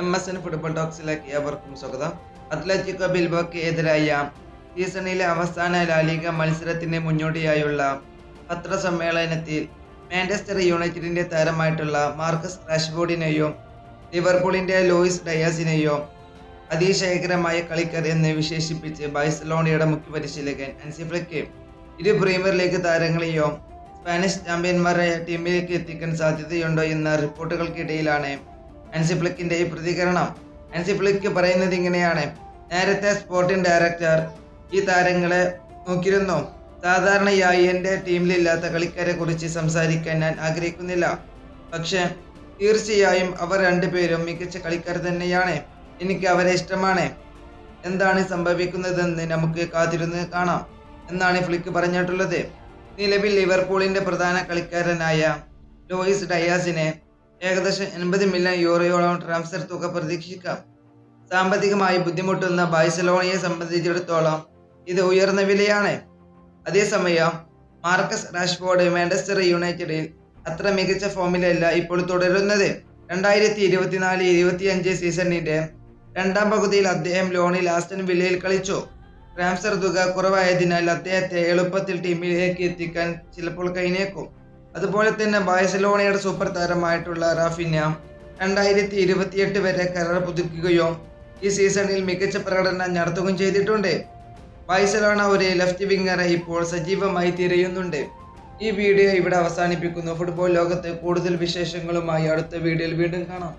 M S N football ടോക്സിലേക്ക് ഏവർക്കും സ്വാഗതം. അത്ലറ്റിക്കോ ബിൽബോക്ക് എതിരായ സീസണിലെ അവസാന ലാലിക മത്സരത്തിന് മുന്നോടിയായുള്ള പത്രസമ്മേളനത്തിൽ മാഞ്ചസ്റ്റർ യുണൈറ്റഡിന്റെ താരമായിട്ടുള്ള മാർക്കസ് റാഷ്ബോർഡിനെയും ലിവർപൂളിന്റെ ലൂയിസ് ഡയാസിനെയോ അതിശയകരമായ കളിക്കാർ എന്ന് വിശേഷിപ്പിച്ച് ബാഴ്സലോണയുടെ മുഖ്യ പരിശീലകൻ അൻസിഫ്ലയ്ക്ക് ഇരു പ്രീമിയർ ലീഗ് താരങ്ങളെയും സ്പാനിഷ് ചാമ്പ്യന്മാരായ ടീമിലേക്ക് എത്തിക്കാൻ സാധ്യതയുണ്ടോ എന്ന റിപ്പോർട്ടുകൾക്കിടയിലാണ് അൻസിഫ്ലിക്കിന്റെ ഈ പ്രതികരണം. അൻസിഫ്ലിക്ക് പറയുന്നത് ഇങ്ങനെയാണ്. നേരത്തെ സ്പോർട്ടിംഗ് ഡയറക്ടർ ഈ താരങ്ങളെ നോക്കിയിരുന്നു. സാധാരണയായി എന്റെ ടീമിലില്ലാത്ത കളിക്കാരെ കുറിച്ച് സംസാരിക്കാൻ ഞാൻ ആഗ്രഹിക്കുന്നില്ല. പക്ഷേ തീർച്ചയായും അവർ രണ്ടുപേരും മികച്ച കളിക്കാർ തന്നെയാണ്. എനിക്ക് അവരെ ഇഷ്ടമാണ്. എന്താണ് സംഭവിക്കുന്നതെന്ന് നമുക്ക് കാത്തിരുന്ന് കാണാം. എന്നാണ് ഫ്ലിക്ക് പറഞ്ഞിട്ടുള്ളത്. നിലവിൽ ലിവർപൂളിന്റെ പ്രധാന കളിക്കാരനായ ലോയിസ് ഡയാസിനെ ഏകദേശം എൺപത് മില്യൺ യൂറോയോളം ട്രാൻസ്ഫർ തുക പ്രതീക്ഷിക്കാം. സാമ്പത്തികമായി ബുദ്ധിമുട്ടുന്ന ബാഴ്സലോണയെ സംബന്ധിച്ചിടത്തോളം ഇത് ഉയർന്ന വിലയാണ്. അതേസമയം മാർക്കസ് റാഷ്ഫോർഡ് മാഞ്ചസ്റ്റർ യുണൈറ്റഡിൽ അത്ര മികച്ച ഫോമിലല്ല ഇപ്പോൾ തുടരുന്നത്. രണ്ടായിരത്തി ഇരുപത്തിനാല് ഇരുപത്തിയഞ്ച് സീസണിന്റെ രണ്ടാം പകുതിയിൽ അദ്ദേഹം ലോണിൽ ആസ്റ്റൻ വില്ലയിൽ കളിച്ചു. ട്രാൻസ്ഫർ തുക കുറവായതിനാൽ അദ്ദേഹത്തെ എളുപ്പത്തിൽ ടീമിലേക്ക് എത്തിക്കാൻ ചിലപ്പോൾ കഴിഞ്ഞേക്കും. അതുപോലെ തന്നെ ബാഴ്സലോണയുടെ സൂപ്പർ താരമായിട്ടുള്ള റാഫിന്യ രണ്ടായിരത്തി ഇരുപത്തിയെട്ട് വരെ കരാർ പുതുക്കുകയും ഈ സീസണിൽ മികച്ച പ്രകടനം നടത്തുകയും ചെയ്തിട്ടുണ്ട്. ബാഴ്സലോണ ഒരു ലെഫ്റ്റ് വിങ്ങറെ ഇപ്പോൾ സജീവമായി തിരയുന്നുണ്ട്. ഈ വീഡിയോ ഇവിടെ അവസാനിപ്പിക്കുന്നു. ഫുട്ബോൾ ലോകത്ത് കൂടുതൽ വിശേഷങ്ങളുമായി അടുത്ത വീഡിയോയിൽ വീണ്ടും കാണാം.